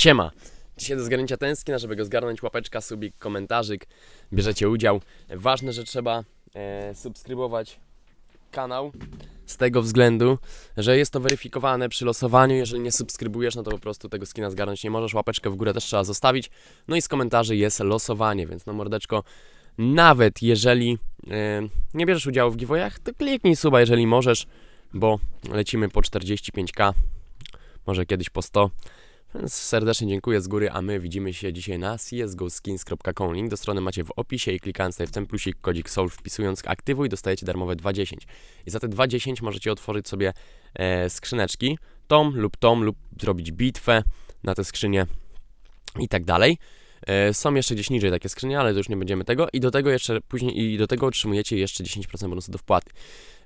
Siema! Dzisiaj do zgarnięcia tęskna, żeby go zgarnąć łapeczka, subik, komentarzyk, bierzecie udział. Ważne, że trzeba e, subskrybować kanał z tego względu, że jest to weryfikowane przy losowaniu. Jeżeli nie subskrybujesz, no to po prostu tego skina zgarnąć nie możesz. Łapeczkę w górę też trzeba zostawić. No i z komentarzy jest losowanie, więc no mordeczko, nawet jeżeli e, nie bierzesz udziału w giveawayach, to kliknij suba, jeżeli możesz, bo lecimy po 45k, może kiedyś po 100. Więc serdecznie dziękuję z góry, a my widzimy się dzisiaj na csgoskins.com. Link do strony macie w opisie i klikając tutaj w ten plusik kodzik SOUL wpisując aktywuj dostajecie darmowe 2.10. I za te 2.10 możecie otworzyć sobie e, skrzyneczki, tom lub tom lub zrobić bitwę na te skrzynie i tak dalej. E, Są jeszcze gdzieś niżej takie skrzynie, ale to już nie będziemy tego. I do tego jeszcze później i do tego otrzymujecie jeszcze 10% bonusu do wpłaty.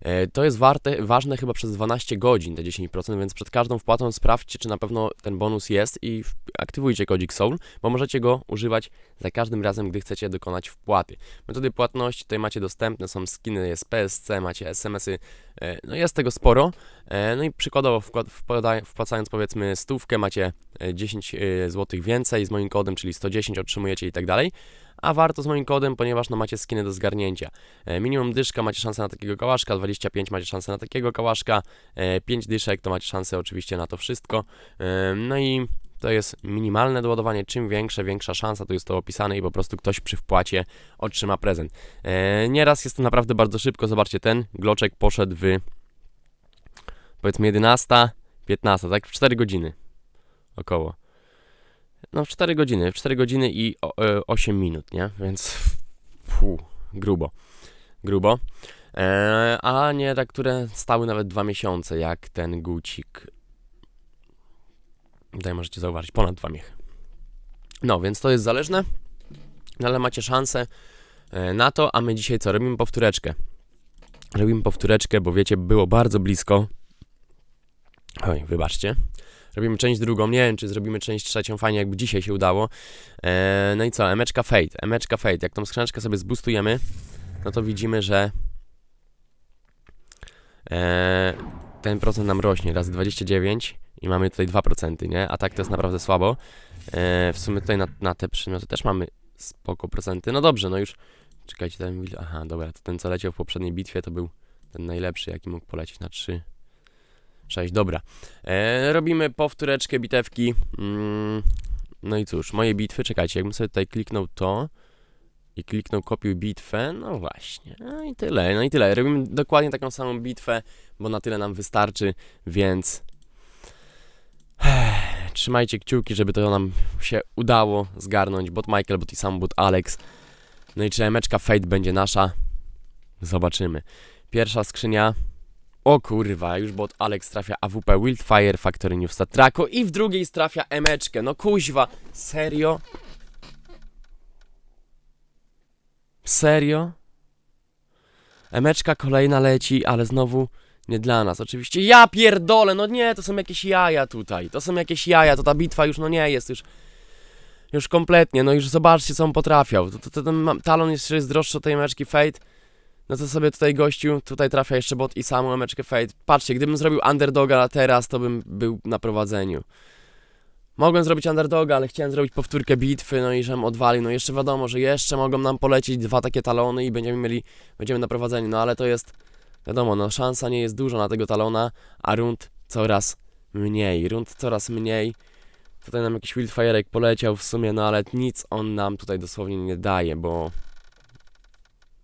E, To jest warte, ważne chyba przez 12 godzin te 10%, więc przed każdą wpłatą sprawdźcie, czy na pewno ten bonus jest i aktywujcie kodzik SOUL, bo możecie go używać za każdym razem, gdy chcecie dokonać wpłaty. Metody płatności tutaj macie dostępne, są skiny, jest PSC, macie SMS-y, no jest tego sporo. E, No i przykładowo wpłacając powiedzmy stówkę macie e, 10 zł więcej z moim kodem, czyli 110 otrzymujecie i tak dalej. A warto z moim kodem, ponieważ no macie skiny do zgarnięcia. E, Minimum dyszka macie szansę na takiego kałaszka, 25 macie szansę na takiego kałaszka, e, 5 dyszek to macie szansę oczywiście na to wszystko. E, No i to jest minimalne doładowanie, czym większe, większa szansa, tu jest to opisane i po prostu ktoś przy wpłacie otrzyma prezent. E, Nieraz jest to naprawdę bardzo szybko, zobaczcie, ten gloczek poszedł w powiedzmy 11, 15, tak? W 4 godziny około. No w 4 godziny, w 4 godziny i o, e, 8 minut, nie? Więc fu, grubo, grubo. E, a nie te, które stały nawet 2 miesiące, jak ten gucik. Tutaj możecie zauważyć, ponad 2 miechy. No, więc to jest zależne, no ale macie szansę e, na to, a my dzisiaj co? Robimy powtóreczkę. Robimy powtóreczkę, bo wiecie, było bardzo blisko. Oj, wybaczcie. Robimy część drugą, nie wiem czy zrobimy część trzecią, fajnie jakby dzisiaj się udało. Eee, no i co, emeczka Fate, emeczka Fate, jak tą skrzyneczkę sobie zboostujemy, no to widzimy, że eee, ten procent nam rośnie, raz 29 i mamy tutaj 2%, nie? A tak to jest naprawdę słabo. Eee, w sumie tutaj na, na te przymioty też mamy spoko procenty. No dobrze, no już, czekajcie, wil- aha, dobra, to ten co leciał w poprzedniej bitwie to był ten najlepszy, jaki mógł polecieć na 3, 6, dobra. E, robimy powtóreczkę bitewki. Mm, no i cóż, moje bitwy, czekajcie, jakbym sobie tutaj kliknął to i kliknął kopiuj bitwę, no właśnie, no i tyle, no i tyle. Robimy dokładnie taką samą bitwę, bo na tyle nam wystarczy, więc trzymajcie kciuki, żeby to nam się udało zgarnąć. Bot Michael, bot i sam bot Alex. No i czy emeczka Fate będzie nasza? Zobaczymy. Pierwsza skrzynia. O kurwa, już bot Alex trafia AWP Wildfire Factory New Traco i w drugiej trafia emeczkę. No kuźwa, serio? Serio? Emeczka kolejna leci, ale znowu nie dla nas. Oczywiście ja pierdolę, no nie, to są jakieś jaja tutaj. To są jakieś jaja, to ta bitwa już no nie jest już już kompletnie, no już zobaczcie co on potrafiał. To, to, to, ten talon jeszcze jest droższy od tej emeczki Fate. No to sobie tutaj gościu, tutaj trafia jeszcze bot i samą emeczkę Fate. Patrzcie, gdybym zrobił underdoga teraz, to bym był na prowadzeniu. Mogłem zrobić underdoga, ale chciałem zrobić powtórkę bitwy, no i żem odwalił. No jeszcze wiadomo, że jeszcze mogą nam polecieć dwa takie talony i będziemy mieli, będziemy na prowadzeniu. No ale to jest, wiadomo, no szansa nie jest duża na tego talona, a rund coraz mniej. Rund coraz mniej. Tutaj nam jakiś Wildfire'ek poleciał w sumie, no ale nic on nam tutaj dosłownie nie daje, bo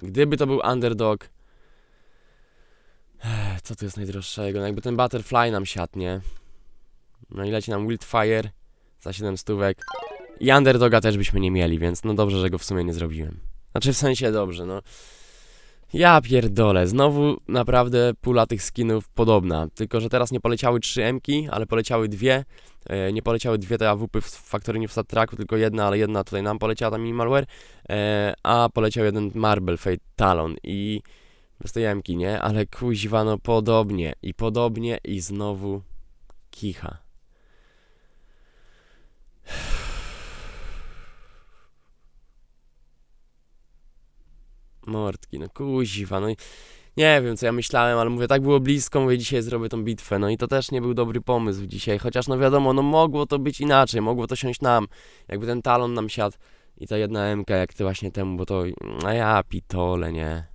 Gdyby to był underdog. Co tu jest najdroższego? No jakby ten Butterfly nam siadł, nie? No i leci nam Wildfire za 7 stówek. I underdoga też byśmy nie mieli, więc no dobrze, że go w sumie nie zrobiłem. Znaczy w sensie dobrze, no. Ja pierdolę, znowu naprawdę pula tych skinów podobna, tylko że teraz nie poleciały 3 M-ki, ale poleciały dwie. E, nie poleciały dwie te AWP w Factory New Stat Tracku, tylko jedna, ale jedna tutaj nam poleciała, ta minimalware, e, a poleciał jeden Marble Fate Talon i bez tej M-ki, nie? Ale kuźwa, no podobnie i podobnie i znowu kicha. Mordki, no kuźwa, no i nie wiem co ja myślałem, ale mówię, tak było blisko, mówię, dzisiaj zrobię tą bitwę. No i to też nie był dobry pomysł dzisiaj, chociaż no wiadomo, no mogło to być inaczej, mogło to siąść nam. Jakby ten talon nam siadł i ta jedna MK jak ty właśnie temu, bo to, a ja pitole, nie.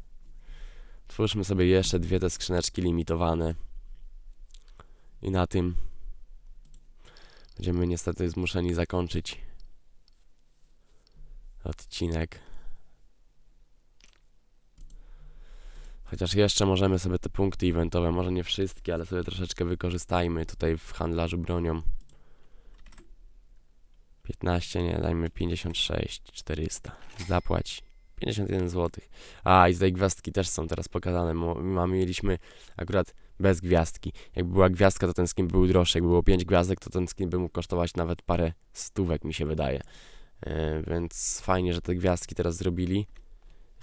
Twórzmy sobie jeszcze dwie te skrzyneczki limitowane. I na tym będziemy niestety zmuszeni zakończyć odcinek. Chociaż jeszcze możemy sobie te punkty eventowe, może nie wszystkie, ale sobie troszeczkę wykorzystajmy tutaj w handlarzu bronią. 15, nie, dajmy 56, 400. Zapłać 51 zł. A, i tutaj gwiazdki też są teraz pokazane. Mamy, mieliśmy akurat bez gwiazdki. Jakby była gwiazdka, to ten skin był droższy. Jakby było 5 gwiazdek, to ten skin by mógł kosztować nawet parę stówek, mi się wydaje. E, więc fajnie, że te gwiazdki teraz zrobili.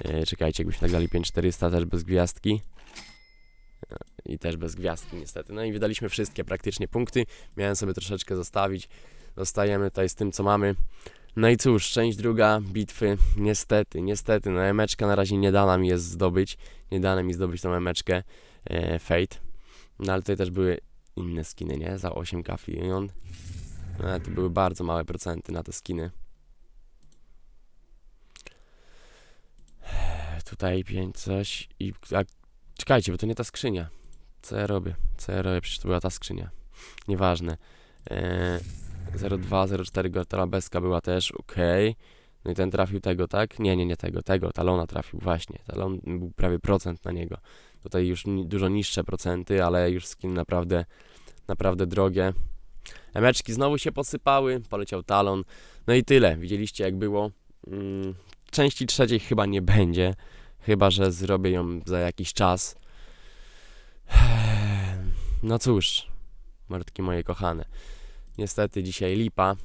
E, czekajcie, jakbyśmy tak dali 5400 też bez gwiazdki. I też bez gwiazdki niestety. No i wydaliśmy wszystkie praktycznie punkty. Miałem sobie troszeczkę zostawić. Zostajemy tutaj z tym, co mamy. No i cóż, część druga bitwy. Niestety, niestety, no emeczka na razie nie dana mi jest zdobyć. Nie dane mi zdobyć tą emeczkę e, Fate. No ale tutaj też były inne skiny, nie? Za 8 kaflion. No, to były bardzo małe procenty na te skiny. Tutaj 5 coś i... A, czekajcie, bo to nie ta skrzynia. Co ja robię? Co ja robię? Przecież to była ta skrzynia. Nieważne. E, 02, 04 Tarabeska była też, okej. No i ten trafił tego, tak? Nie, nie, nie tego, tego, talona trafił, właśnie. Talon był prawie procent na niego. Tutaj już ni- dużo niższe procenty, ale już skin naprawdę, naprawdę drogie. Emeczki znowu się posypały, poleciał talon. No i tyle, widzieliście jak było. Mm, części trzeciej chyba nie będzie, chyba że zrobię ją za jakiś czas. No cóż, mordki moje kochane. Niestety dzisiaj lipa,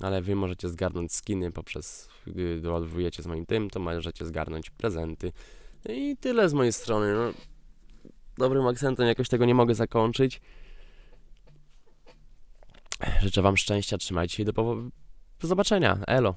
ale wy możecie zgarnąć skiny poprzez, gdy doładowujecie z moim tym, to możecie zgarnąć prezenty. I tyle z mojej strony. No, dobrym akcentem jakoś tego nie mogę zakończyć. Życzę wam szczęścia, trzymajcie się do, do zobaczenia. Elo.